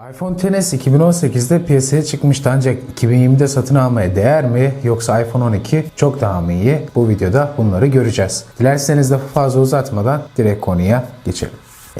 iPhone XS 2018'de piyasaya çıkmıştı ancak 2020'de satın almaya değer mi yoksa iPhone 12 çok daha mı iyi? Bu videoda bunları göreceğiz. Dilerseniz lafı fazla uzatmadan direkt konuya geçelim.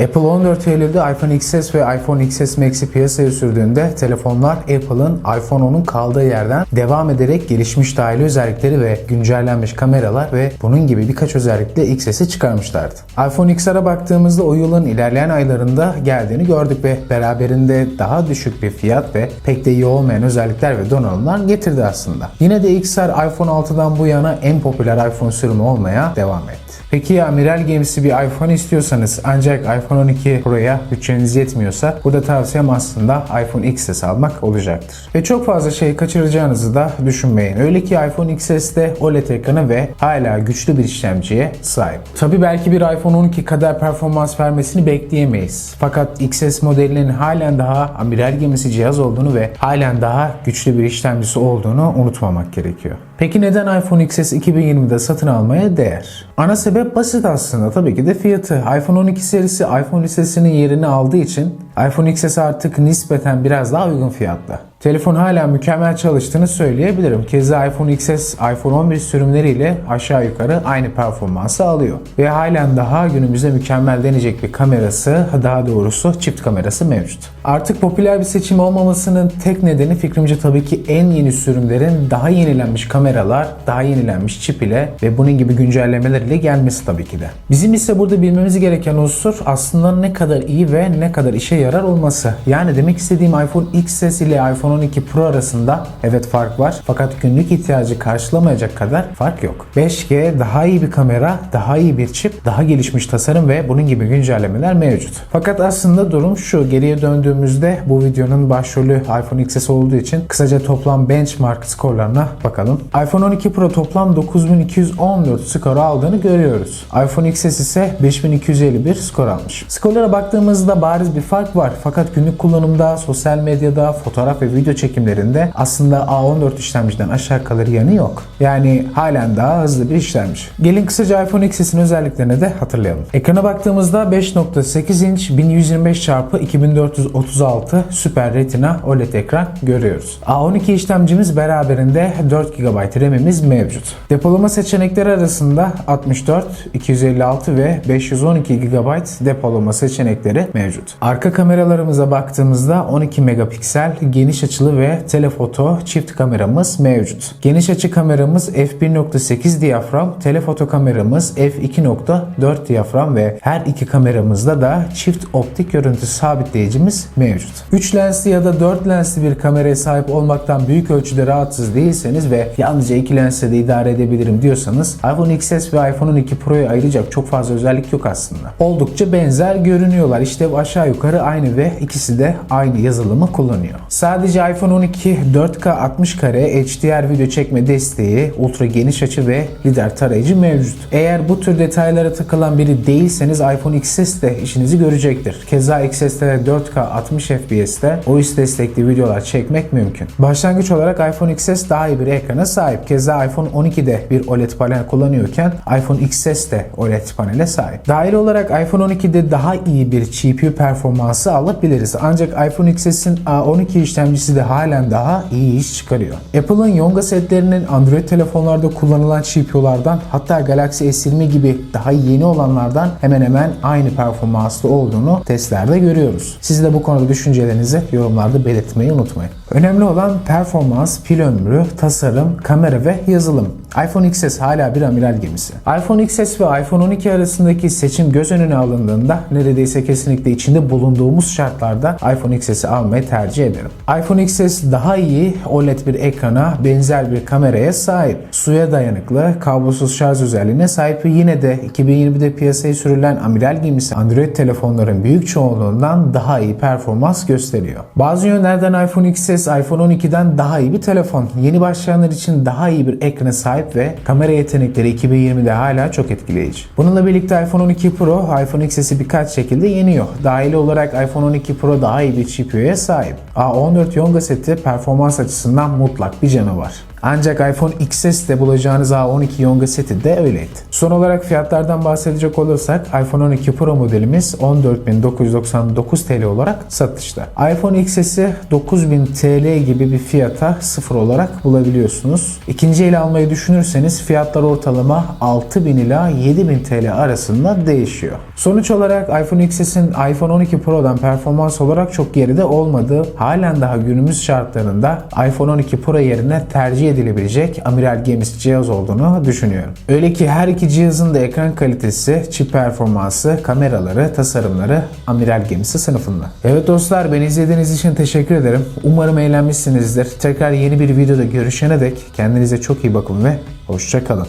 Apple 14 Eylül'de iPhone XS ve iPhone XS Max'i piyasaya sürdüğünde telefonlar Apple'ın iPhone 10'un kaldığı yerden devam ederek gelişmiş dahili özellikleri ve güncellenmiş kameralar ve bunun gibi birkaç özellikle XS'i çıkarmışlardı. iPhone XR'a baktığımızda o yılın ilerleyen aylarında geldiğini gördük ve beraberinde daha düşük bir fiyat ve pek de iyi olmayan özellikler ve donanımlar getirdi aslında. Yine de XR iPhone 6'dan bu yana en popüler iPhone sürümü olmaya devam etti. Peki ya amiral gemisi bir iPhone istiyorsanız ancak iPhone 12 Pro'ya bütçeniz yetmiyorsa burada tavsiyem aslında iPhone XS almak olacaktır. Ve çok fazla şey kaçıracağınızı da düşünmeyin. Öyle ki iPhone XS'de OLED ekranı ve hala güçlü bir işlemciye sahip. Tabi belki bir iPhone 12 kadar performans vermesini bekleyemeyiz. Fakat XS modelinin halen daha amiral gemisi cihaz olduğunu ve halen daha güçlü bir işlemcisi olduğunu unutmamak gerekiyor. Peki neden iPhone XS 2020'de satın almaya değer? Ana sebep basit aslında tabii ki de fiyatı. iPhone 12 serisi iPhone listesinin yerini aldığı için iPhone XS artık nispeten biraz daha uygun fiyatlı. Telefon hala mükemmel çalıştığını söyleyebilirim. Keza iPhone XS, iPhone 11 sürümleriyle aşağı yukarı aynı performansı alıyor. Ve halen daha günümüzde mükemmel denecek bir kamerası, daha doğrusu çift kamerası mevcut. Artık popüler bir seçim olmamasının tek nedeni fikrimce tabii ki en yeni sürümlerin daha yenilenmiş kameralar, daha yenilenmiş çip ile ve bunun gibi güncellemeler ile gelmesi tabii ki de. Bizim ise burada bilmemiz gereken unsur aslında ne kadar iyi ve ne kadar işe yarar olması. Yani demek istediğim iPhone XS ile iPhone 12 Pro arasında evet fark var fakat günlük ihtiyacı karşılamayacak kadar fark yok. 5G daha iyi bir kamera, daha iyi bir çip, daha gelişmiş tasarım ve bunun gibi güncellemeler mevcut. Fakat aslında durum şu geriye döndüğümüzde bu videonun başrolü iPhone XS olduğu için kısaca toplam benchmark skorlarına bakalım. iPhone 12 Pro toplam 9214 skor aldığını görüyoruz. iPhone XS ise 5251 skor almış. Skorlara baktığımızda bariz bir fark var fakat günlük kullanımda, sosyal medyada, fotoğraf ve video çekimlerinde aslında A14 işlemciden aşağı kalır yanı yok. Yani halen daha hızlı bir işlemci. Gelin kısaca iPhone XS'in özelliklerini de hatırlayalım. Ekrana baktığımızda 5.8 inç 1125 x 2436 Super Retina OLED ekran görüyoruz. A12 işlemcimiz beraberinde 4 GB RAM'imiz mevcut. Depolama seçenekleri arasında 64, 256 ve 512 GB depolama seçenekleri mevcut. Arka kameralarımıza baktığımızda 12 megapiksel geniş açılı ve telefoto çift kameramız mevcut. Geniş açı kameramız f1.8 diyafram, telefoto kameramız f2.4 diyafram ve her iki kameramızda da çift optik görüntü sabitleyicimiz mevcut. 3 lensli ya da 4 lensli bir kameraya sahip olmaktan büyük ölçüde rahatsız değilseniz ve yalnızca 2 lensle de idare edebilirim diyorsanız iPhone XS ve iPhone 12 Pro'ya ayıracak çok fazla özellik yok aslında. Oldukça benzer görünüyorlar. İşte aşağı yukarı aynı ve ikisi de aynı yazılımı kullanıyor. Sadece iPhone 12 4K 60 kare HDR video çekme desteği, ultra geniş açı ve lider tarayıcı mevcut. Eğer bu tür detaylara takılan biri değilseniz iPhone XS de işinizi görecektir. Keza XS'te de 4K 60 FPS'te OIS destekli videolar çekmek mümkün. Başlangıç olarak iPhone XS daha iyi bir ekrana sahip. Keza iPhone 12'de bir OLED panel kullanıyorken iPhone XS de OLED panele sahip. Dahil olarak iPhone 12'de daha iyi bir GPU performansı alabiliriz. Ancak iPhone XS'in A12 işlemcisi de halen daha iyi iş çıkarıyor. Apple'ın Yonga setlerinin Android telefonlarda kullanılan GPU'lardan hatta Galaxy S20 gibi daha yeni olanlardan hemen hemen aynı performanslı olduğunu testlerde görüyoruz. Siz de bu konuda düşüncelerinizi yorumlarda belirtmeyi unutmayın. Önemli olan performans, pil ömrü, tasarım, kamera ve yazılım. iPhone XS hala bir amiral gemisi. iPhone XS ve iPhone 12 arasındaki seçim göz önüne alındığında neredeyse kesinlikle içinde bulunduğumuz şartlarda iPhone XS'i almayı tercih ederim. iPhone XS daha iyi OLED bir ekrana, benzer bir kameraya sahip. Suya dayanıklı, kablosuz şarj özelliğine sahip ve yine de 2020'de piyasaya sürülen amiral gemisi Android telefonların büyük çoğunluğundan daha iyi performans gösteriyor. Bazı yönlerden iPhone XS iPhone 12'den daha iyi bir telefon. Yeni başlayanlar için daha iyi bir ekrana sahip ve kamera yetenekleri 2020'de hala çok etkileyici. Bununla birlikte iPhone 12 Pro iPhone XS'i birkaç şekilde yeniyor. Dahil olarak iPhone 12 Pro daha iyi bir GPU'ya sahip. A14 Yonga seti performans açısından mutlak bir canavar. Ancak iPhone XS'de bulacağınız A12 Yonga seti de öyleydi. Son olarak fiyatlardan bahsedecek olursak iPhone 12 Pro modelimiz 14.999 TL olarak satışta. iPhone XS'i 9000 TL gibi bir fiyata sıfır olarak bulabiliyorsunuz. İkinci el almayı düşünürseniz fiyatlar ortalama 6000 ila 7000 TL arasında değişiyor. Sonuç olarak iPhone XS'in iPhone 12 Pro'dan performans olarak çok geride olmadığı, halen daha günümüz şartlarında iPhone 12 Pro yerine tercih edilebilecek amiral gemisi cihaz olduğunu düşünüyorum. Öyle ki her iki cihazın da ekran kalitesi, çip performansı, kameraları, tasarımları amiral gemisi sınıfında. Evet dostlar beni izlediğiniz için teşekkür ederim. Umarım eğlenmişsinizdir. Tekrar yeni bir videoda görüşene dek kendinize çok iyi bakın ve hoşçakalın.